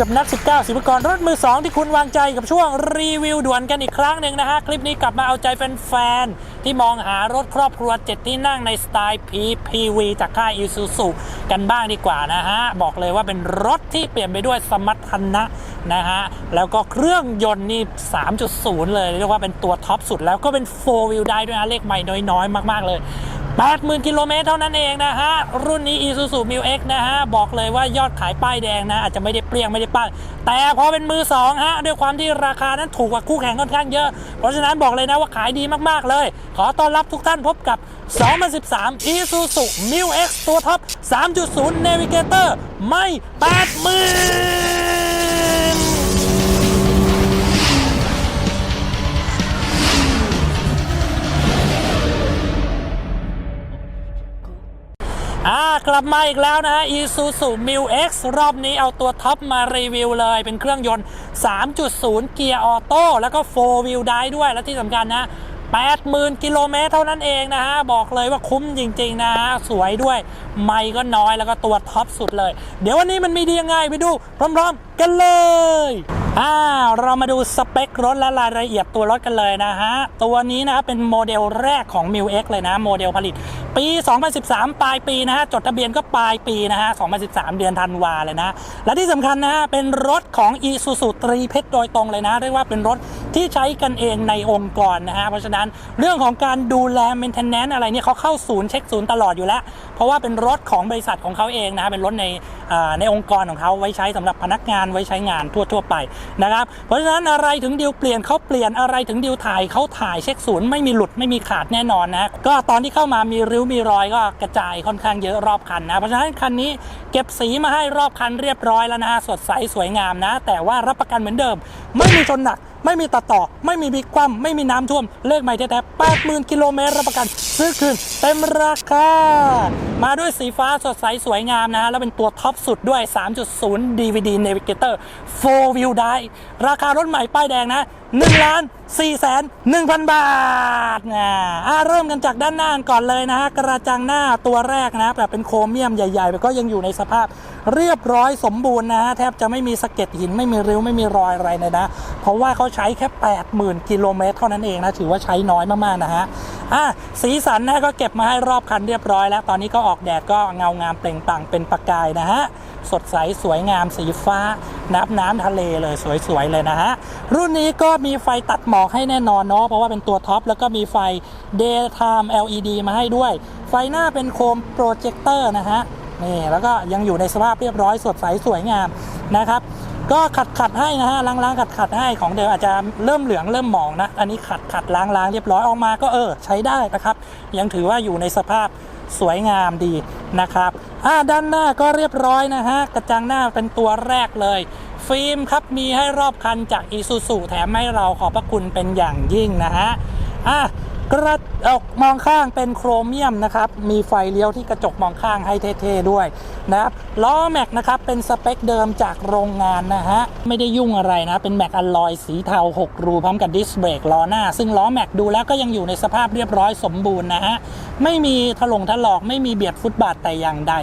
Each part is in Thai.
วัสดีครับพบกับนัก 19 ศิวกรรถมือ 2 ที่คุณวางใจกับช่วงรีวิวด่วนกันอีกครั้งหนึ่งนะฮะ คลิปนี้กลับมาเอาใจแฟนๆ ที่มองหารถครอบครัว 7 ที่นั่งในสไตล์ PPV จากค่าย Isuzu กันบ้างดีกว่านะฮะ บอกเลยว่าเป็นรถที่เปลี่ยนไปด้วยสมรรถนะนะฮะ แล้วก็เครื่องยนต์นี่ 3.0 เลย เรียกว่าเป็นตัวท็อปสุดแล้วก็เป็น 4 wheel ได้ด้วยนะเลขใหม่น้อยๆ มากๆเลย80,000กิโลเมตรเท่านั้นเองนะฮะ รุ่นนี้ Isuzu m i X นะฮะ บอกเลยว่ายอดขายป้ายแดงนะ อาจจะไม่ได้เปรี้ยงไม่ได้ป้ายแต่พอเป็นมือ2ฮะ ด้วยความที่ราคานั้นถูกกว่าคู่แข่งค่อนข้างเยอะ เพราะฉะนั้นบอกเลยนะว่าขายดีมากๆเลย ขอต้อนรับทุกท่านพบกับ 2013 Isuzu m i X ตัวท็อป 3.0 Navigator ไม่ 80,000 กลับมาอีกแล้วนะฮะ Isuzu m i X รอบนี้เอาตัวท็อปมารีวิวเลย เป็นเครื่องยนต์ 3.0 เกียร์ออโต้แล้วก็ 4 wheel drive ด้วย และที่สำคัญนะ80,000 กิโลเมตรเท่านั้นเองนะฮะ บอกเลยว่าคุ้มจริง ๆ นะฮะ สวยด้วย ไม่ก็น้อยแล้วก็ตัวท็อปสุดเลย เดี๋ยววันนี้มันมีดียังไงไปดูพร้อม ๆ กันเลย อ่าเรามาดูสเปครถและรายละเอียดตัวรถกันเลยนะฮะ ตัวนี้นะครับเป็นโมเดลแรกของ m i X เลยนะ โมเดลผลิต ปี 2013 ปลายปีนะฮะ จดทะเบียนก็ปลายปีนะฮะ 2013 เดือนธันวาเลยนะ และที่สำคัญนะฮะ เป็นรถของ Isuzu ตรีเพชรโดยตรงเลยนะ เรียกว่าเป็นรถที่ใช้กันเองในองค์กรนะฮะ เพราะฉะนั้นเรื่องของการดูแล maintenance อะไรเนี่ยเขาเข้าศูนย์เช็คศูนย์ตลอดอยู่แล้ว เพราะว่าเป็นรถของบริษัทของเขาเองนะฮะเป็นรถในในองค์กรของเขาไว้ใช้สำหรับพนักงานไว้ใช้งานทั่ว ๆ ไปนะครับ เพราะฉะนั้นอะไรถึงดิวเปลี่ยนเขาเปลี่ยนอะไรถึงดิวถ่ายเขาถ่ายเช็คศูนย์ไม่มีหลุดไม่มีขาดแน่นอนนะก็ตอนที่เข้ามามีริ้วมีรอยก็กระจายค่อนข้างเยอะรอบคันนะเพราะฉะนั้นคันนี้เก็บสีมาให้รอบคันเรียบร้อยแล้วนะสดใสสวยงามนะ แต่ว่ารับประกันเหมือนเดิม ไม่มีชนหนัก ไม่มีตัดต่อ ไม่มีบิ๊กคว่ำไม่มีน้ำท่วม เลขใหม่แท้ๆ80,000 กิโลเมตรรับประกัน ซื้อคืนเต็มราคา มาด้วยสีฟ้าสดใสสวยงามนะฮะ แล้วเป็นตัวท็อปสุดด้วย 3.0 DVD Navigator 4 Wheel Drive ราคารถใหม่ป้ายแดงนะ1ล้าน 4แสน1,000 บาทนะอ่าเริ่มกันจากด้านหน้าก่อนเลยนะฮะ กระจังหน้าตัวแรกนะแบบเป็นโครเมียมใหญ่ๆก็ยังอยู่ในสภาพเรียบร้อยสมบูรณ์นะฮะ แทบจะไม่มีสะเก็ดหินไม่มีริ้วไม่มีรอยอะไรเลยนะ เพราะว่าเขาใช้แค่ 80,000 กิโลเมตรเท่านั้นเองนะ ถือว่าใช้น้อยมากๆนะฮะอะสีสันนะก็เก็บมาให้รอบคันเรียบร้อยแล้ว ตอนนี้ก็ออกแดดก็เงางามเปล่งปลั่งเป็นประกายนะฮะ สดใสสวยงามสีฟ้า นับน้ำทะเลเลยสวยๆเลยนะฮะ รุ่นนี้ก็มีไฟตัดหมอกให้แน่นอนเนาะเพราะว่าเป็นตัวท็อป แล้วก็มีไฟ daytime LED มาให้ด้วย ไฟหน้าเป็นโคมโปรเจคเตอร์นะฮะนี่แล้วก็ยังอยู่ในสภาพเรียบร้อยสดใสสวยงามนะครับ ก็ขัดขัดให้นะฮะล้างล้างขัดขัดให้ของเดิมอาจจะเริ่มเหลืองเริ่มหมองนะ อันนี้ขัดขัดล้างล้างเรียบร้อยออกมาก็เออใช้ได้นะครับ ยังถือว่าอยู่ในสภาพสวยงามดีนะครับอ่าด้านหน้าก็เรียบร้อยนะฮะกระจังหน้าเป็นตัวแรกเลย ฟิล์มครับมีให้รอบคันจาก Isuzu แถมให้เราขอบพระคุณเป็นอย่างยิ่งนะฮะอะ กระจกมองข้างเป็นโครเมียมนะครับ มีไฟเลี้ยวที่กระจกมองข้างให้เท่ๆด้วยนะครับล้อแม็กนะครับเป็นสเปคเดิมจากโรงงานนะฮะ ไม่ได้ยุ่งอะไรนะ เป็นแม็กอลลอยสีเทา 6 รูพร้อมกับดิสเบรกล้อหน้า ซึ่งล้อแม็กดูแล้วก็ยังอยู่ในสภาพเรียบร้อยสมบูรณ์นะฮะ ไม่มีถลงถลอกไม่มีเบียดฟุตบาทแต่อย่างใด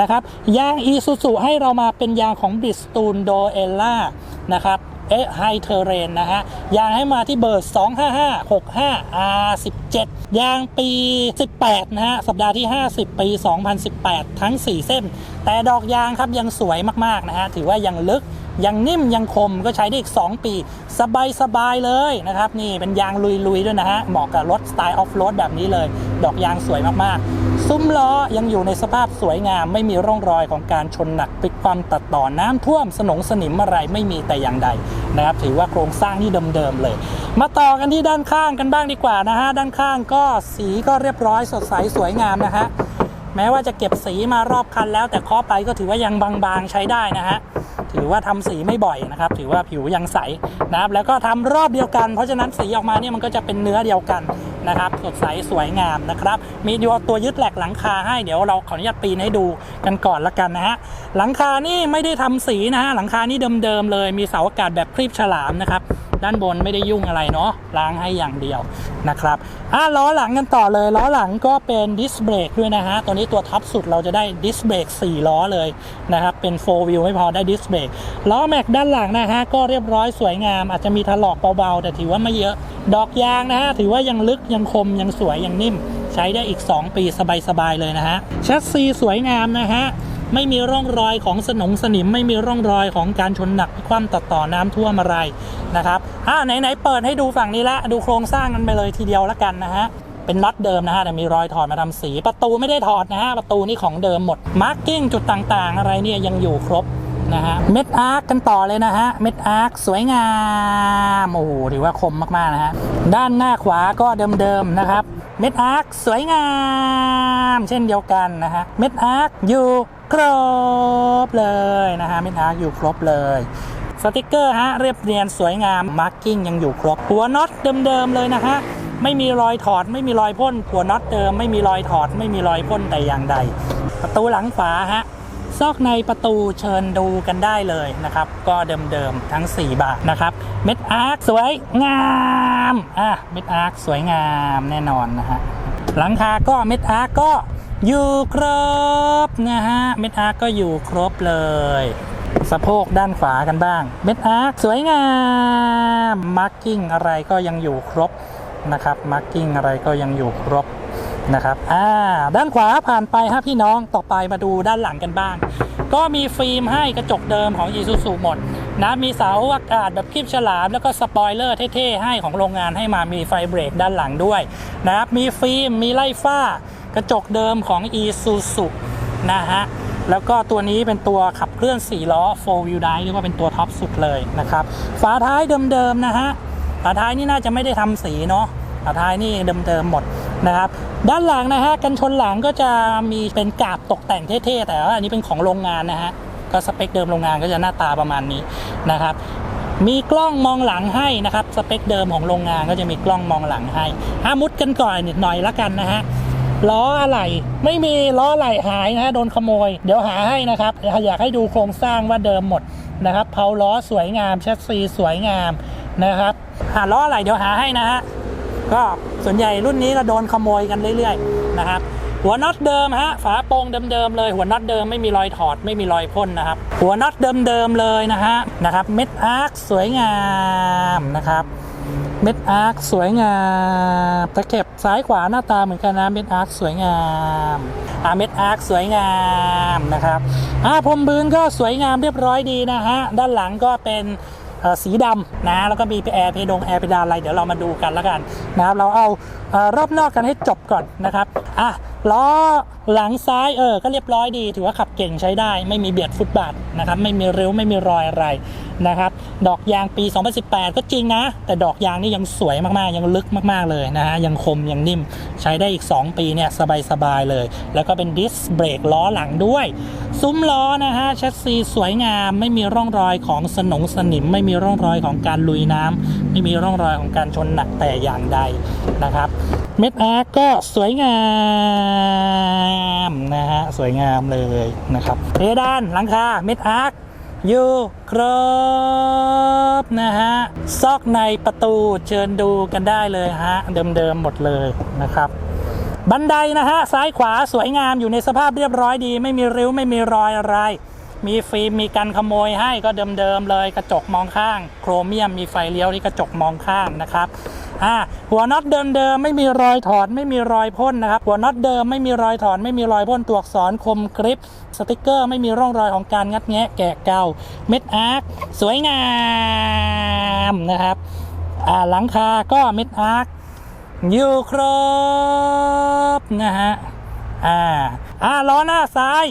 นะครับยางอีซูซูให้เรามาเป็นยางของบิสตูนโดเอล่านะครับ เอ๊ะไฮเทเรนนะฮะ ยางให้มาที่เบอร์ 25565 R17 ยางปี 18 นะฮะ สัปดาห์ที่ 50 ปี 2018 ทั้ง 4 เส้น แต่ดอกยางครับยังสวยมาก ๆ นะฮะ ถือว่ายังลึกยังนิ่มยังคมก็ใช้ได้อีก 2 ปี สบายสบายเลยนะครับ นี่เป็นยางลุย ๆ ด้วยนะฮะ เหมาะกับรถสไตล์ออฟโรดแบบนี้เลย ดอกยางสวยมาก ๆ ซุ้มล้อยังอยู่ในสภาพสวยงามไม่มีร่องรอยของการชนหนักพลิกความตัดต่อน้ำท่วมสนงสนิมอะไรไม่มีแต่อย่างใดนะครับ ถือว่าโครงสร้างนี่เดิมๆเลย มาต่อกันที่ด้านข้างกันบ้างดีกว่านะฮะด้านข้างก็สีก็เรียบร้อยสดใสสวยงามนะฮะแม้ว่าจะเก็บสีมารอบคันแล้ว แต่เคาะไปก็ถือว่ายังบางๆใช้ได้นะฮะ ถือว่าทำสีไม่บ่อยนะครับ ถือว่าผิวยังใสนะครับแล้วก็ทำรอบเดียวกัน เพราะฉะนั้นสีออกมาเนี่ยมันก็จะเป็นเนื้อเดียวกันนะครับสดใสสวยงามนะครับ มีตัวยึดแหลกหลังคาให้เดี๋ยวเราขออนุญาตปีนให้ดูกันก่อนละกันนะฮะหลังคานี่ไม่ได้ทำสีนะฮะหลังคานี่เดิมๆเลย มีเสาอากาศแบบครีบฉลามนะครับ ด้านบนไม่ได้ยุ่งอะไรเนาะล้างให้อย่างเดียวนะครับอะล้อหลังกันต่อเลยล้อหลังก็เป็นดิสเบรกด้วยนะฮะตัวนี้ตัวท็อปสุดเราจะได้ดิสเบรก4ล้อเลยนะครับเป็น4 wheel ไม่พอได้ดิสเบรกล้อแม็กด้านหลังนะฮะก็เรียบร้อยสวยงาม อาจจะมีถลอกเบาๆ แต่ถือว่าไม่เยอะ ดอกยางนะฮะถือว่ายังลึกยังคมยังสวยยังนิ่ม ใช้ได้อีก 2 ปีสบายๆเลยนะฮะแชสซีสวยงามนะฮะ ไม่มีร่องรอยของสนงสนิม ไม่มีร่องรอยของการชนหนักคว่ำตัดต่อน้ำท่วมอะไรนะครับอ่าไหนๆเปิดให้ดูฝั่งนี้ละดูโครงสร้างกันไปเลยทีเดียวล้วกันนะฮะเป็นน็อตเดิมนะฮะแต่มีรอยถอดมาทำสี ประตูไม่ได้ถอดนะฮะประตูนี่ของเดิมหมดมาร์กิ้งจุดต่างๆ อะไรเนี่ยยังอยู่ครบนะฮะเม็ดอาร์คกันต่อเลยนะฮะเม็ดอาร์คสวยงามโอ้โหถือว่าคมมากๆนะฮะด้านหน้าขวาก็เดิมๆนะครับ เม็ดอาร์คสวยงาม เช่นเดียวกันนะฮะเม็ดอาร์คอยู่ครบเลยนะฮะเม็ดอาร์คอยู่ครบเลยสติกเกอร์ฮะเรียบเรียนสวยงามมาร์กิ้งยังอยู่ครบ หัวน็อตเดิมๆเลยนะฮะไม่มีรอยถอด ไม่มีรอยพ่นหัวน็อตเดิม ไม่มีรอยถอด ไม่มีรอยพ่นแต่อย่างใด ประตูหลังฝาฮะ ซอกในประตูเชิญดูกันได้เลยนะครับ ก็เดิมๆทั้ง 4 บาทนะครับเม็ดอาร์คสวยงามอะเม็ดอาร์คสวยงามแน่นอนนะฮะหลังคาก็เม็ดอาร์คก็อยู่ครบนะฮะเม็ดอาร์คก็อยู่ครบเลยสะโพกด้านขวากันบ้าง เม็ดอาร์คสวยงาม มาร์กิ้งอะไรก็ยังอยู่ครบนะครับ มาร์กิ้งอะไรก็ยังอยู่ครบ นะครับอ่าด้านขวาผ่านไปฮะพี่น้องต่อไปมาดูด้านหลังกันบ้าง ก็มีฟิล์มให้กระจกเดิมของ Isuzu หมดนะมีเสาอากาศแบบคลิปฉลาม แล้วก็สปอยเลอร์เท่ๆให้ของโรงงานให้มามีไฟเบรกด้านหลังด้วยนะครับมีฟิล์มมีไล่ฝ้ากระจกเดิมของ Isuzu นะฮะแล้วก็ตัวนี้เป็นตัวขับเคลื่อน 4 ล้อ 4 wheel drive เรียกว่าเป็นตัวท็อปสุดเลยนะครับฝาท้ายเดิมๆนะฮะฝาท้ายนี่น่าจะไม่ได้ทำสีเนาะฝาท้ายนี่เดิมๆหมด นะครับด้านหลังนะฮะกันชนหลังก็จะมีเป็นกาบตกแต่งเท่ๆแต่ว่าอันนี้เป็นของโรงงานนะฮะก็สเปคเดิมโรงงานก็จะหน้าตาประมาณนี้นะครับมีกล้องมองหลังให้นะครับสเปคเดิมของโรงงานก็จะมีกล้องมองหลังให้อามุดกันก่อนนิดหน่อยละกันนะฮะล้ออะไหล่ไม่มีล้อไหลหายนะฮะโดนขโมย เดี๋ยวหาให้นะครับอยากให้ดูโครงสร้างว่าเดิมหมดนะครับเพาล้อสวยงามแชสซีสวยงามนะครับหาล้ออะไหล่เดี๋ยวหาให้นะฮะ ก็ส่วนใหญ่รุ่นนี้ก็โดนขโมยกันเรื่อยๆนะครับหัวน็อตเดิมฮะฝาโปร่งเดิมๆเลย หัวน็อตเดิมไม่มีรอยถอดไม่มีรอยพ่นนะครับ หัวน็อตเดิมๆเลยนะฮะนะครับเม็ดอาร์คสวยงามนะครับเม็ดอาร์คสวยงามตะเข็บซ้ายขวาหน้าตาเหมือนกันนะเม็ดอาร์คสวยงามอ่าเม็ดอาร์คสวยงามนะครับอ่าพรมพื้นก็สวยงามเรียบร้อยดีนะฮะด้านหลังก็เป็น สีดำนะแล้วก็มีแอร์เพดงแอร์เพดานอะไรเดี๋ยวเรามาดูกันแล้วกันนะครับเราเอารอบนอกกันให้จบก่อนนะครับอะ ล้อหลังซ้ายเออก็เรียบร้อยดี ถือว่าขับเก่งใช้ได้ ไม่มีเบียดฟุตบาทนะครับไม่มีริ้วไม่มีรอยอะไรนะครับดอกยางปี 2018 ก็จริงนะ แต่ดอกยางนี่ยังสวยมากๆ ยังลึกมากๆเลยนะฮะยังคมยังนิ่มใช้ได้อีก 2 ปีเนี่ยสบายๆเลย แล้วก็เป็นดิสเบรกล้อหลังด้วย ซุ้มล้อนะฮะแชสซีสวยงามไม่มีร่องรอยของสนงสนิม ไม่มีร่องรอยของการลุยน้ำไม่มีร่องรอยของการชนหนักแต่อย่างใดนะครับเม็ดอาร์ก็สวยงามามนะฮะสวยงามเลยนะครับเพดานหลังคาเม็ดอาร์อยู่ครบนะฮะซอกในประตูเชิญดูกันได้เลยฮะเดิมๆหมดเลยนะครับ บันไดนะฮะซ้ายขวาสวยงามอยู่ในสภาพเรียบร้อยดี ไม่มีริ้วไม่มีรอยอะไร มีฟิล์มมีกันขโมยให้ก็เดิมๆเลย กระจกมองข้าง โครเมียมมีไฟเลี้ยวที่กระจกมองข้างนะครับ อ่าหัวน็อตเดิมๆไม่มีรอยถอดไม่มีรอยพ่นนะครับหัวน็อตเดิมไม่มีรอยถอดไม่มีรอยพ่นตัวอักษรคมกริปสติกเกอร์ไม่มีร่องรอยของการงัดแงะแกะเกาเม็ดอาร์คสวยงามนะครับอ่าหลังคาก็เม็ดอาร์คอยู่ครบนะฮะอ่าอ่าล้อหน้าซ้าย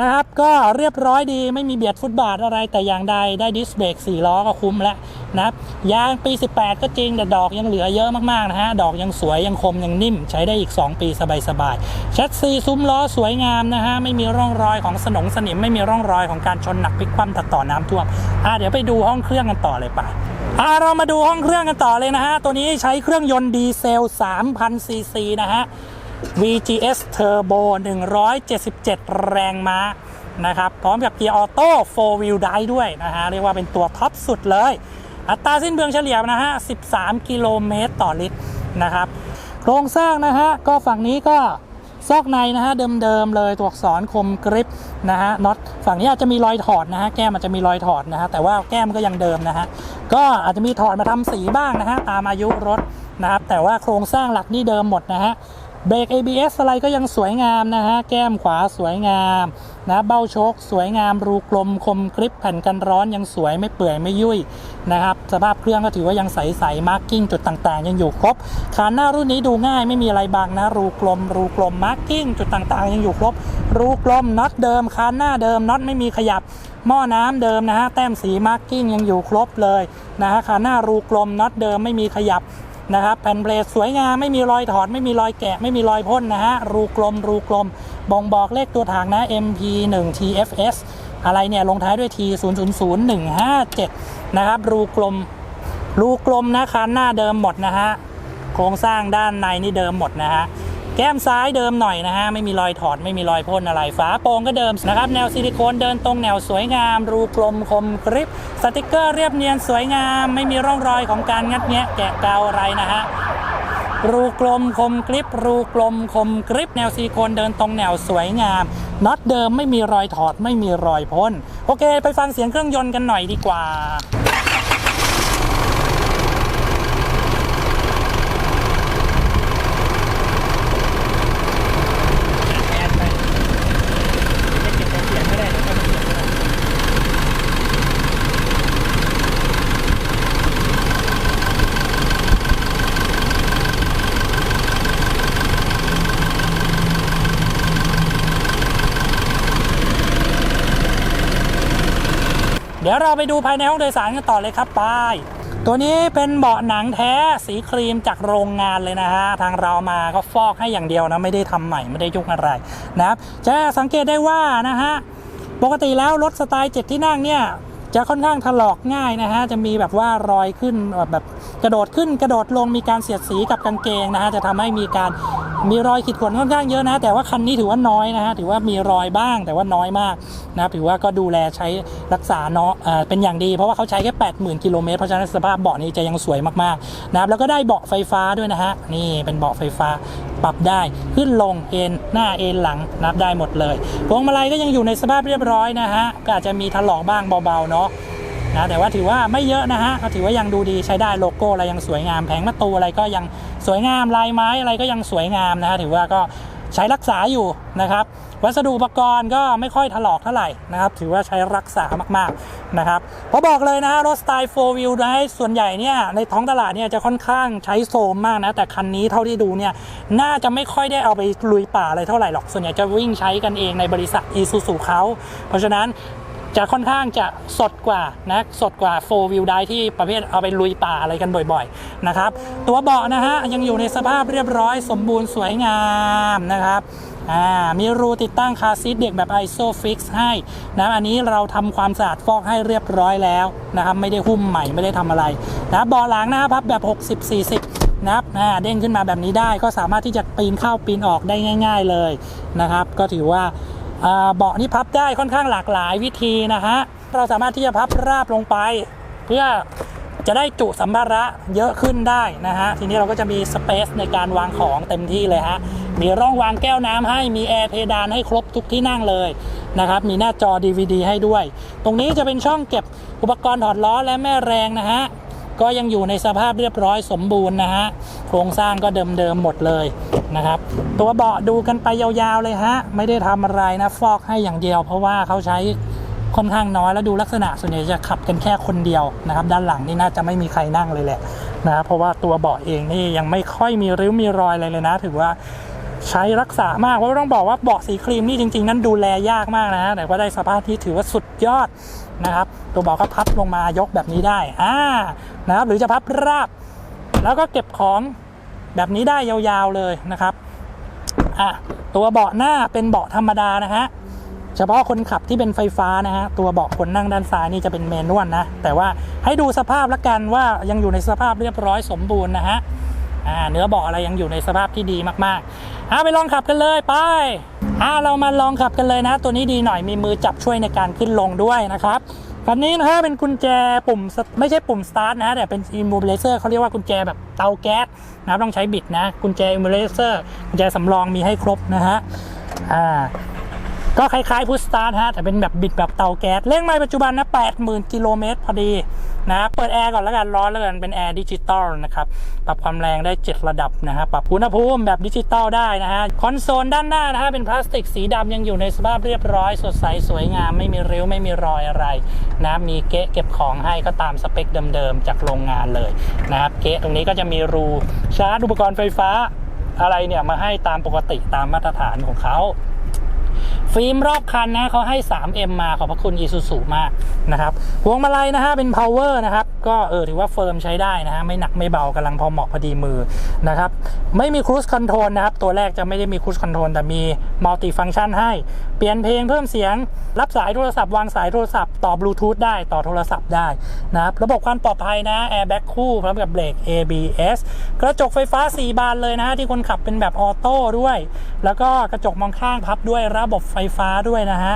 นะครับก็เรียบร้อยดีไม่มีเบียดฟุตบาทอะไรแต่อย่างใดได้ดิสเบรก4ล้อก็คุ้มแล้ว นะครับยางปี 18 ก็จริงแต่ดอกยังเหลือเยอะมากๆนะฮะดอกยังสวยยังคมยังนิ่ม ใช้ได้อีก 2 ปีสบายๆแชสซีซุ้มล้อสวยงามนะฮะไม่มีร่องรอยของสนงสนิมไม่มีร่องรอยของการชนหนักพลิกคว่ำตัดต่อน้ำท่วมอ่าเดี๋ยวไปดูห้องเครื่องกันต่อเลยไปอ่าเรามาดูห้องเครื่องกันต่อเลยนะฮะ ตัวนี้ใช้เครื่องยนต์ดีเซล 3,000 ซีซีนะฮะ VGS Turbo 177 แรงม้านะครับ พร้อมกับเกียร์ออโต้ 4 wheel drive ด้วยนะฮะ เรียกว่าเป็นตัวท็อปสุดเลย อัตราสิ้นเปลืองเฉลี่ยนะฮะ 13 กิโลเมตรต่อลิตรนะครับ โครงสร้างนะฮะ ก็ฝั่งนี้ก็ซอกในนะฮะเดิมๆเลยตัวอักษรคมกริปนะฮะน็อตฝั่งนี้อาจจะมีรอยถอดนะฮะแก้มอาจจะมีรอยถอดนะฮะแต่ว่าแก้มก็ยังเดิมนะฮะก็อาจจะมีถอดมาทำสีบ้างนะฮะตามอายุรถนะครับแต่ว่าโครงสร้างหลักนี่เดิมหมดนะฮะ เบรก ABS อะไรก็ยังสวยงามนะฮะ แก้มขวาสวยงามนะเบ้าโชคสวยงามรูกลมคมกริปแผ่นกันร้อนยังสวยไม่เปื่อยไม่ยุ่ยนะครับสภาพเครื่องก็ถือว่ายังใสๆมาร์กิ้งจุดต่างๆ ยังอยู่ครบคานหน้ารุ่นนี้ดูง่ายไม่มีอะไรบังนะ รูกลม รูกลมมาร์กิ้งจุดต่างๆ ยังอยู่ครบ รูกลมน็อตเดิมคานหน้าเดิมน็อตไม่มีขยับหม้อน้ำเดิมนะฮะแต้มสีมาร์กิ้งยังอยู่ครบเลยนะฮะคานหน้ารูกลมน็อตเดิมไม่มีขยับ นะครับแผ่นเบรสสวยงามไม่มีรอยถอดไม่มีรอยแกะ ไม่มีรอยพ่นนะฮะรูกลมรูกลมบ่งบอกเลขตัวถังนะ MP1 TFS อะไรเนี่ยลงท้ายด้วย T 0 0 0 1 5 7 นะครับ รูกลม รูกลมนะคันหน้าเดิมหมดนะฮะโครงสร้างด้านในนี่เดิมหมดนะฮะ แก้มซ้ายเดิมหน่อยนะฮะ ไม่มีรอยถอด ไม่มีรอยพ่นอะไร ฝาโปร่งก็เดิมนะครับ แนวซิลิโคนเดินตรงแนวสวยงาม รูกลมคมกริบ สติกเกอร์เรียบเนียนสวยงาม ไม่มีร่องรอยของการงัดแงะแกะเกาอะไรนะฮะรูกลมคมกริบ รูกลมคมกริบ แนวซิลิโคนเดินตรงแนวสวยงามน็อตเดิมไม่มีรอยถอดไม่มีรอยพ่นโอเค ไปฟังเสียงเครื่องยนต์กันหน่อยดีกว่า เดี๋ยวเราไปดูภายในห้องโดยสารกันต่อเลยครับไปตัวนี้เป็นเบาะหนังแท้สีครีมจากโรงงานเลยนะฮะทางเรามาก็ฟอกให้อย่างเดียวนะไม่ได้ทำใหม่ไม่ได้ยุ่งอะไรนะครับจะสังเกตได้ว่านะฮะปกติแล้วรถสไตล์เจ็ดที่นั่งเนี่ยจะค่อนข้างถลอกง่ายนะฮะ จะมีแบบว่ารอยขึ้นแบบกระโดดขึ้นกระโดดลงมีการเสียดสีกับกางเกงนะฮะ จะทำให้มีการ มีรอยขีดข่วนค่อนข้างเยอะนะ แต่ว่าคันนี้ถือว่าน้อยนะฮะถือว่ามีรอยบ้างแต่ว่าน้อยมากนะถือว่าก็ดูแลใช้รักษาเนาะเป็นอย่างดี เพราะว่าเขาใช้แค่ 80,000 กิโลเมตรเพราะฉะนั้นสภาพเบาะนี้จะยังสวยมากๆนะครับแล้วก็ได้เบาะไฟฟ้าด้วยนะฮะนี่เป็นเบาะไฟฟ้าปรับได้ขึ้นลงเอ็นหน้าเอ็นหลังนับได้หมดเลยพวงมาลัยก็ยังอยู่ในสภาพเรียบร้อยนะฮะก็อาจจะมีถลอกบ้างเบาๆเนาะ นะแต่ว่าถือว่าไม่เยอะนะฮะก็ถือว่ายังดูดีใช้ได้โลโก้อะไรยังสวยงามแผงประตูอะไรก็ยังสวยงามลายไม้อะไรก็ยังสวยงามนะฮะถือว่าก็ใช้รักษาอยู่นะครับวัสดุอุปกรณ์ก็ไม่ค่อยถลอกเท่าไหร่นะครับ ถือว่าใช้รักษามากๆนะครับเพราะบอกเลยนะฮะรถสไตล์4 wheel นะส่วนใหญ่เนี่ยในท้องตลาดเนี่ยจะค่อนข้างใช้โซมมากนะ แต่คันนี้เท่าที่ดูเนี่ยน่าจะไม่ค่อยได้เอาไปลุยป่าอะไรเท่าไหร่หรอก ส่วนใหญ่จะวิ่งใช้กันเองในบริษัท Isuzu เขาเพราะฉะนั้น จะค่อนข้างจะสดกว่านะสดกว่า4 wheel drive ที่ประเภทเอาไปลุยป่าอะไรกันบ่อยๆนะครับ ตัวเบาะนะฮะยังอยู่ในสภาพเรียบร้อยสมบูรณ์สวยงามนะครับอ่ามีรูติดตั้งคาซีทเด็กแบบ ISOFIX ให้นะอันนี้เราทำความสะอาดฟอกให้เรียบร้อยแล้วนะครับไม่ได้หุ้มใหม่ไม่ได้ทำอะไรนะเบาะหลังนะครับแบบ 60-40 นะครับอ่าเด้งขึ้นมาแบบนี้ได้ก็สามารถที่จะปีนเข้าปีนออกได้ง่าย ๆเลยนะครับ ก็ถือว่า เบาะนี่พับได้ค่อนข้างหลากหลายวิธีนะฮะเราสามารถที่จะพับราบลงไป เพื่อจะได้จุสัมภาระเยอะขึ้นได้นะฮะทีนี้เราก็จะมีสเปซในการวางของเต็มที่เลยฮะมีร่องวางแก้วน้ำให้มีแอร์เพดานให้ครบทุกที่นั่งเลยนะครับมีหน้าจอ DVD ให้ด้วย ตรงนี้จะเป็นช่องเก็บอุปกรณ์ถอดล้อและแม่แรงนะฮะ ก็ยังอยู่ในสภาพเรียบร้อยสมบูรณ์นะฮะโครงสร้างก็เดิมๆหมดเลยนะครับ ตัวเบาะดูกันไปยาวๆเลยฮะไม่ได้ทำอะไรนะฟอกให้อย่างเดียว เพราะว่าเขาใช้ค่อนข้างน้อยแล้วดูลักษณะส่วนใหญ่จะขับกันแค่คนเดียวนะครับ ด้านหลังนี่น่าจะไม่มีใครนั่งเลยแหละนะเพราะว่าตัวเบาะเองนี่ยังไม่ค่อยมีริ้วมีรอยอะไรเลยนะ ถือว่าใช้รักษามากเพราะต้องบอกว่าเบาะสีครีมนี่จริง ๆ นั้นดูแลยากมากนะฮะแต่ว่าได้สภาพที่ถือว่าสุดยอด นะครับ ตัวเบาะก็พับลงมายกแบบนี้ได้อ่านะครับหรือจะพับราบ แล้วก็เก็บของแบบนี้ได้ยาวๆเลยนะครับอะตัวเบาะหน้าเป็นเบาะธรรมดานะฮะเฉพาะคนขับที่เป็นไฟฟ้านะฮะตัวเบาะคนนั่งด้านซ้ายนี่จะเป็นเมนวลนะ แต่ว่าให้ดูสภาพละกันว่ายังอยู่ในสภาพเรียบร้อยสมบูรณ์นะฮะ อ่าเนื้อเบาะอะไรยังอยู่ในสภาพที่ดีมากๆอ่าไปลองขับกันเลยไปอ่าเรามาลองขับกันเลยนะ ตัวนี้ดีหน่อยมีมือจับช่วยในการขึ้นลงด้วยนะครับคันนี้นะฮะเป็นกุญแจปุ่มไม่ใช่ปุ่มสตาร์ทนะฮะแต่เป็น immobilizer เขาเรียกว่ากุญแจแบบเตาแก๊สนะครับต้องใช้บิดนะ กุญแจ immobilizer กุญแจสำรองมีให้ครบนะฮะอ่า ก็คล้ายๆพุชสตาร์ทฮะ แต่เป็นแบบบิดแบบเตาแก๊สเร่งไม่ปัจจุบันนะ 80,000 กิโลเมตรพอดีนะเปิดแอร์ก่อนแล้วกันร้อนแล้วกันเป็นแอร์ดิจิตอลนะครับปรับความแรงได้ 7 ระดับนะฮะปรับอุณหภูมิแบบดิจิตอลได้นะฮะคอนโซลด้านหน้านะฮะเป็นพลาสติกสีดำยังอยู่ในสภาพเรียบร้อย สดใสสวยงามไม่มีริ้วไม่มีรอยอะไรนะมีเกะเก็บของให้ก็ตามสเปคเดิมๆจากโรงงานเลยนะครับเกะตรงนี้ก็จะมีรูชาร์จอุปกรณ์ไฟฟ้าอะไรเนี่ยมาให้ตามปกติตามมาตรฐานของเขา ฟิล์มรอบคันนะเขาให้ 3M มาขอบพระคุณ Isuzu มากนะครับพวงมาลัยนะฮะเป็น power นะครับก็เออถือว่าเฟิร์มใช้ได้นะฮะไม่หนักไม่เบากำลังพอเหมาะพอดีมือนะครับไม่มี cruise control นะครับตัวแรกจะไม่ได้มี cruise control แต่มี multi function ให้ เปลี่ยนเพลงเพิ่มเสียง รับสายโทรศัพท์วางสายโทรศัพท์ต่อบลูทูธได้ต่อโทรศัพท์ได้นะครับระบบความปลอดภัยนะ airbag คู่พร้อมกับเบรก ABS กระจกไฟฟ้า 4 บานเลยนะฮะที่คนขับเป็นแบบออโต้ด้วย แล้วก็กระจกมองข้างพับด้วยระบบไฟฟ้าด้วยนะฮะ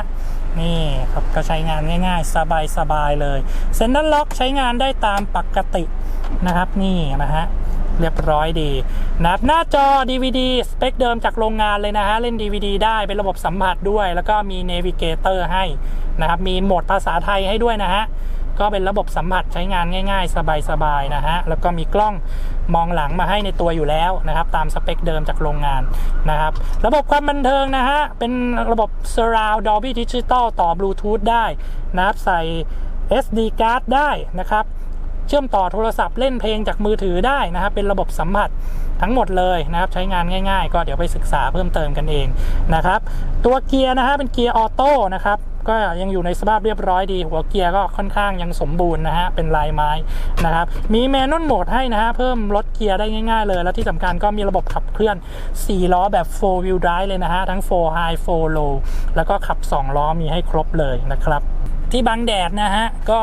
นี่ครับก็ใช้งานง่าย ๆ สบายๆเลยเซ็นทรัลล็อกใช้งานได้ตามปกตินะครับนี่นะฮะเรียบร้อยดีนะครับหน้าจอ DVD สเปคเดิมจากโรงงานเลยนะฮะ เล่น DVD ได้เป็นระบบสัมผัสด้วย แล้วก็มีเนวิเกเตอร์ให้นะครับ มีโหมดภาษาไทยให้ด้วยนะฮะ ก็เป็นระบบสัมผัสใช้งานง่าย ๆ สบายๆนะฮะแล้วก็มีกล้องมองหลังมาให้ในตัวอยู่แล้วนะครับ ตามสเปคเดิมจากโรงงานนะครับ ระบบความบันเทิงนะฮะ เป็นระบบ Surround Dolby Digital ต่อบลูทูธได้นะครับ ใส่ SD card ได้นะครับ เชื่อมต่อโทรศัพท์เล่นเพลงจากมือถือได้นะครับ เป็นระบบสัมผัสทั้งหมดเลยนะครับใช้งานง่าย ๆ ก็เดี๋ยวไปศึกษาเพิ่มเติมกันเองนะครับ ตัวเกียร์นะฮะเป็นเกียร์ออโต้นะครับ ก็ยังอยู่ในสภาพเรียบร้อยดี หัวเกียร์ก็ค่อนข้างยังสมบูรณ์นะฮะ เป็นลายไม้นะครับ มีแมนนวลโหมดให้นะฮะ เพิ่มลดเกียร์ได้ง่ายๆเลย แล้วที่สำคัญก็มีระบบขับเคลื่อน 4 ล้อแบบ 4 wheel drive เลยนะฮะ ทั้ง 4 high 4 low แล้วก็ขับ 2 ล้อมีให้ครบเลยนะครับ ที่บังแดดนะฮะ ก็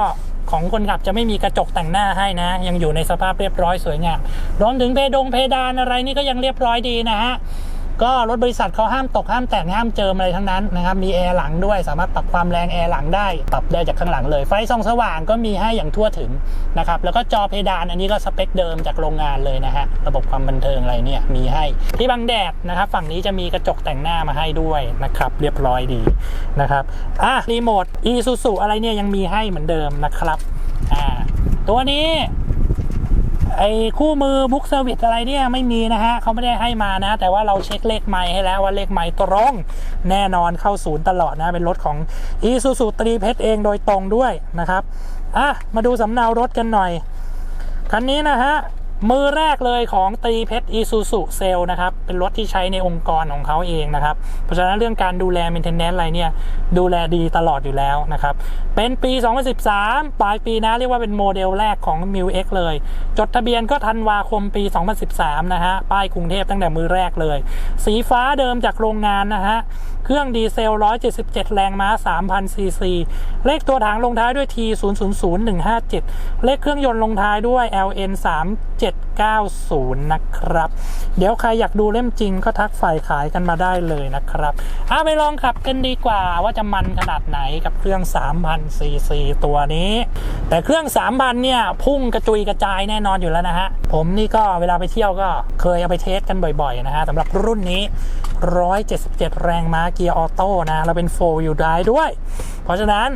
ของคนขับจะไม่มีกระจกแต่งหน้าให้นะ ยังอยู่ในสภาพเรียบร้อยสวยงามรวมถึงเพดงเพดานอะไรนี่ก็ยังเรียบร้อยดีนะฮะ ก็รถบริษัทเขาห้ามตกห้ามแต่งห้ามเจิมอะไรทั้งนั้นนะครับมีแอร์หลังด้วยสามารถปรับความแรงแอร์หลังได้ปรับได้จากข้างหลังเลย ไฟส่องสว่างก็มีให้อย่างทั่วถึงนะครับแล้วก็จอเพดานอันนี้ก็สเปคเดิมจากโรงงานเลยนะฮะระบบความบันเทิงอะไรเนี่ยมีให้ที่บังแดดนะครับฝั่งนี้จะมีกระจกแต่งหน้ามาให้ด้วยนะครับเรียบร้อยดีนะครับอะรีโมท Isuzu อะไรเนี่ยยังมีให้เหมือนเดิมนะครับอ่าตัวนี้ ไอ้คู่มือบุ๊กเซอร์วิสอะไรเนี่ยไม่มีนะฮะเขาไม่ได้ให้มานะ แต่ว่าเราเช็คเลขไม้ให้แล้วว่าเลขไม้ตรงแน่นอนเข้าศูนย์ตลอดนะ เป็นรถของอีซูซูตรีเพชรเองโดยตรงด้วยนะครับอะมาดูสำเนารถกันหน่อยคันนี้นะฮะ มือแรกเลยของตีเพชร Isuzu c e l นะครับ เป็นรถที่ใช้ในองค์กรของเขาเองนะครับ เพราะฉะนั้นเรื่องการดูแล maintenance อะไรเนี่ย ดูแลดีตลอดอยู่แล้วนะครับ เป็นปี 2013 ปลายปีนะ เรียกว่าเป็นโมเดลแรกของ m u X เลย จดทะเบียนก็ธันวาคมปี 2013 นะฮะ ป้ายกรุงเทพตั้งแต่มือแรกเลย สีฟ้าเดิมจากโรงงานนะฮะเครื่องดีเซล 177 แรงม้า 3,000 ซีซี เลขตัวถังลงท้ายด้วย T 0 0 0 1 5 7 เลขเครื่องยนต์ลงท้ายด้วย LN 790 นะครับ เดี๋ยวใครอยากดูเล่มจริงก็ทักฝ่ายขายกันมาได้เลยนะครับเอาไปลองขับกันดีกว่าว่าจะมันขนาดไหนกับเครื่อง 3,000 ซีซีตัวนี้ แต่เครื่อง 3,000 เนี่ย พุ่งกระจุยกระจายแน่นอนอยู่แล้วนะฮะ ผมนี่ก็เวลาไปเที่ยวก็เคยเอาไปเทสกันบ่อยๆนะฮะสำหรับรุ่นนี้ 177 แรงม้าเกียร์ออโต้นะแล้วเป็น 4 wheel drive ด้วย เพราะฉะนั้น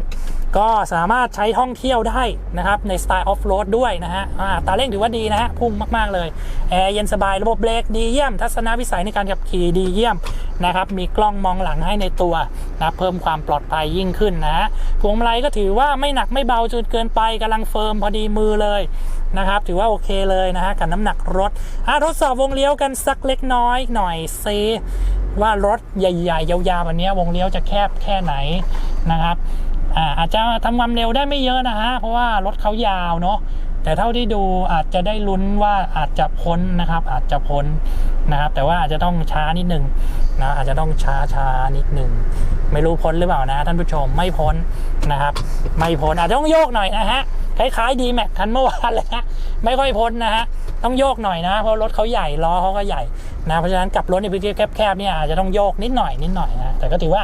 ก็สามารถใช้ท่องเที่ยวได้นะครับ ในสไตล์ออฟโรดด้วยนะฮะตาเร่งถือว่าดีนะฮะ พุ่งมาก ๆ เลย แอร์เย็นสบายระบบเบรกดีเยี่ยม ทัศนวิสัยในการขับขี่ดีเยี่ยมนะครับ มีกล้องมองหลังให้ในตัวนะเพิ่มความปลอดภัยยิ่งขึ้นนะฮะพวงมาลัยก็ถือว่าไม่หนักไม่เบาจนเกินไปกำลังเฟิร์มพอดีมือเลยนะครับถือว่าโอเคเลยนะฮะกับน้ำหนักรถอะทดสอบวงเลี้ยวกันสักเล็กน้อยหน่อยเซว่ารถใหญ่ ๆ ยาวๆแบบนี้วงเลี้ยวจะแคบแค่ไหนนะครับ อ่าอาจจะทำความเร็วได้ไม่เยอะนะฮะ เพราะว่ารถเขายาวเนาะแต่เท่าที่ดูอาจจะได้ลุ้นว่าอาจจะพ้นนะครับ อาจจะพ้นนะครับ แต่ว่าอาจจะต้องช้านิดนึงนะอาจจะต้องช้าช้านิดนึงไม่รู้พ้นหรือเปล่านะท่านผู้ชมไม่พ้นนะครับ ไม่พ้นอาจจะต้องโยกหน่อยนะฮะคล้ายๆดีแม็กคันเมื่อวานเลยฮะไม่ค่อยพ้นนะฮะต้องโยกหน่อยนะ เพราะรถเขาใหญ่ล้อเขาก็ใหญ่นะเพราะฉะนั้นกลับรถในพื้นที่แคบๆเนี่ยอาจจะต้องโยกนิดหน่อยนิดหน่อยนะแต่ก็ถือว่า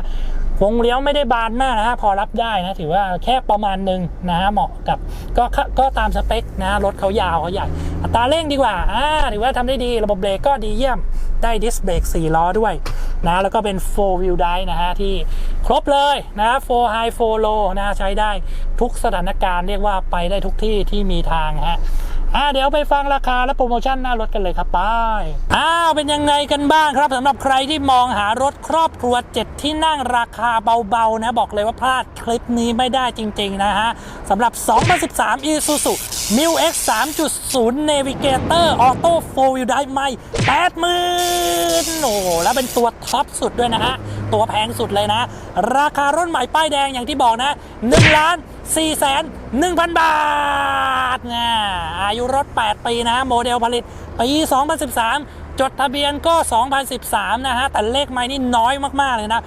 วงเลี้ยวไม่ได้บานมากนะฮะพอรับได้นะถือว่าแค่ประมาณหนึ่งนะฮะเหมาะกับก็ก็ก็ตามสเปคนะรถเขายาวเขาใหญ่อัตราเร่งดีกว่าอ่าถือว่าทำได้ดีระบบเบรกก็ดีเยี่ยมได้ดิสเบรก4ล้อด้วยนะแล้วก็เป็น 4 wheel drive นะฮะที่ครบเลยนะ 4 high 4 low นะใช้ได้ทุกสถานการณ์เรียกว่าไปได้ทุกที่ที่มีทางฮะ อ่าเดี๋ยวไปฟังราคาและโปรโมชั่นหน้ารถกันเลยครับไปอ้าวเป็นยังไงกันบ้างครับสำหรับใครที่มองหารถครอบครัว7ที่นั่งราคาเบาๆนะบอกเลยว่าพลาดคลิปนี้ไม่ได้จริงๆนะฮะสำหรับ 2013 Isuzu Mu X 3.0 Navigator Auto 4 Wheel Drive ใหม่80,000โอ้โหแล้วเป็นตัวท็อปสุดด้วยนะฮะตัวแพงสุดเลยนะ ราคารถใหม่ป้ายแดงอย่างที่บอกนะ1ล้าน 4แสน1,000 บาทนะอายุรถ 8 ปีนะ โมเดลผลิตปี 2013 จดทะเบียนก็ 2013 นะฮะ แต่เลขไม่นี่น้อยมาก ๆ เลยนะ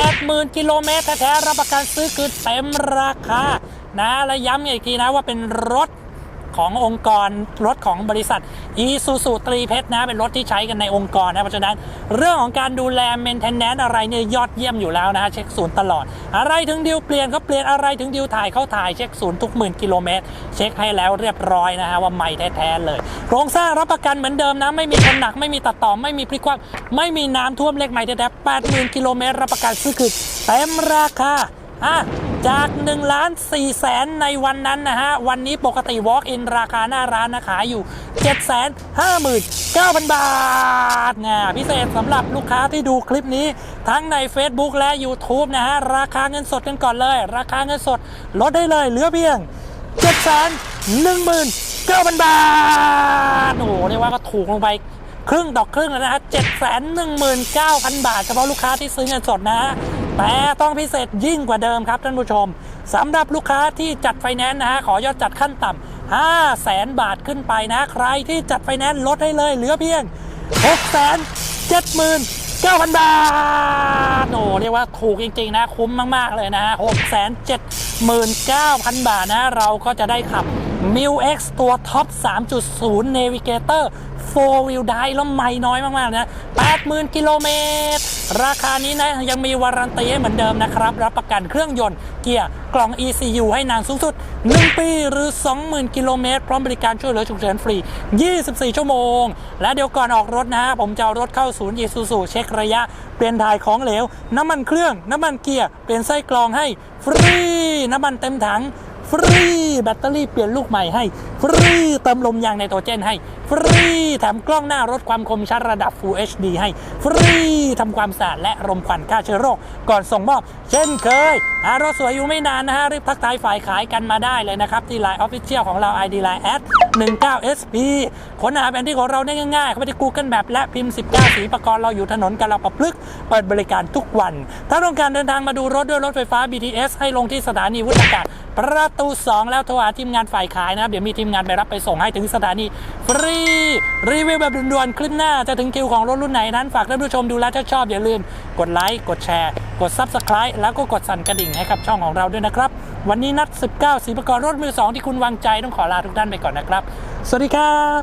80,000 กิโลเมตรแท้ๆรับประกันซื้อคือเต็มราคานะ และย้ำอีกทีนะว่าเป็นรถ ขององค์กรรถของบริษัทอีซูซูตรีเพชรนะเป็นรถที่ใช้กันในองค์กรนะเพราะฉะนั้นเรื่องของการดูแลเมนเทนแนนอะไรเนี่ยยอดเยี่ยมอยู่แล้วนะเช็คศูนย์ตลอด อะไรถึงดิวเปลี่ยนเขาเปลี่ยนอะไรถึงดิวถ่ายเขาถ่ายเช็คศูนย์ทุกหมื่นกิโลเมตรเช็คให้แล้วเรียบร้อยนะฮะว่าใหม่แท้ๆเลยโครงสร้างรับประกันเหมือนเดิมนะไม่มีชนหนักไม่มีตัดต่อไม่มีพลิกคว่ำไม่มีน้ำท่วมเลขใหม่แท้ๆแปดหมื่นกิโลเมตรรับประกันซื้อคือเต็มราคาอะ จาก1ล้าน4แสนในวันนั้นนะฮะ วันนี้ปกติ Walk in ราคาหน้าร้านนะขายอยู่ 7 5 9 0 0 0 บาทนะพิเศษสำหรับลูกค้าที่ดูคลิปนี้ ทั้งใน Facebook และ YouTube นะฮะ ราคาเงินสดกันก่อนเลย ราคาเงินสดลดได้เลยเหลือเพียง 7 1 1 9 0 0 0 บาท โอ้โหเรียกว่าก็ถูกลงไปครึ่งต่อครึ่งแล้วนะฮะ 7 1 9 0 0 0 บาทเฉพาะลูกค้าที่ซื้อเงินสดนะฮะแต่ต้องพิเศษยิ่งกว่าเดิมครับท่านผู้ชมสำหรับลูกค้าที่จัดไฟแนนซ์นะฮะขอยอดจัดขั้นต่ำ5แสนบาทขึ้นไปนะ ใครที่จัดไฟแนนซ์ลดให้เลยเหลือเพียง6แสน7หมื่น9,000บาทโอ้เรียกว่าถูกจริง ๆ นะ คุ้มมาก ๆ เลยนะฮะ6 7 9,000บาทนะ เราก็จะได้ขับ m i l X ตัวท็อป 3.0 Navigator 4 Wheel Drive แล้วไม่น้อยมากๆนะ 80,000 กิโลเมตร ราคานี้นะยังมีวารันตีให้เหมือนเดิมนะครับ รับประกันเครื่องยนต์เกียร์กล่อง ECU ให้นานสูงสุด 1 ปีหรือ 20,000 กิโลเมตร พร้อมบริการช่วยเหลือฉุกเฉินฟรี 24 ชั่วโมง และเดี๋ยวก่อนออกรถนะผมจะเอารถเข้าศูนย์ Isuzu เช็คระยะ เปลี่ยนถ่ายของเหลว น้ำมันเครื่อง น้ำมันเกียร์ เปลี่ยนไส้กรองให้ฟรี น้ำมันเต็มถังฟรี แบตเตอรี่เปลี่ยนลูกใหม่ให้ ฟรีเติมลมยางไนโตรเจนให้ ฟรี แถมกล้องหน้ารถความคมชัดระดับ Full HD ให้ฟรีทำความสะอาดและรมควันฆ่าเชื้อโรค ก่อนส่งมอบเช่นเคยหารถสวยอยู่ไม่นานนะฮะ รีบทักทายฝ่ายขายกันมาได้เลยนะครับ ที่ Line Official ของเรา ID Line 19 SP ค้นหาแผนที่ของเราได้ง่ายๆ เข้าไปที่ Google Map และพิมพ์ 19 สีประกรณ์เราอยู่ถนนกาลาปะพลึกเปิดบริการทุกวัน ถ้าต้องการเดินทางมาดูรถด้วยรถไฟฟ้า BTS ให้ลงที่สถานีวุฒากาศประตู 2 แล้วโทรหาทีมงานฝ่ายขายนะครับ เดี๋ยวมีทีมงานไปรับไปส่งให้ถึงสถานีฟรีรีวิวแบบด่วนๆคลิปหน้าจะถึงคิวของรถรุ่นไหนนั้นฝากท่านผู้ชมดูแลถ้าชอบอย่าลืม กดไลค์กดแชร์ กด Subscribe แล้วก็กดสั่นกระดิ่งให้กับช่องของเราด้วยนะครับ วันนี้นัด 19สีประกอบรถมือ 2 ที่คุณวางใจต้องขอลาทุกท่านไปก่อนนะครับ สวัสดีครับ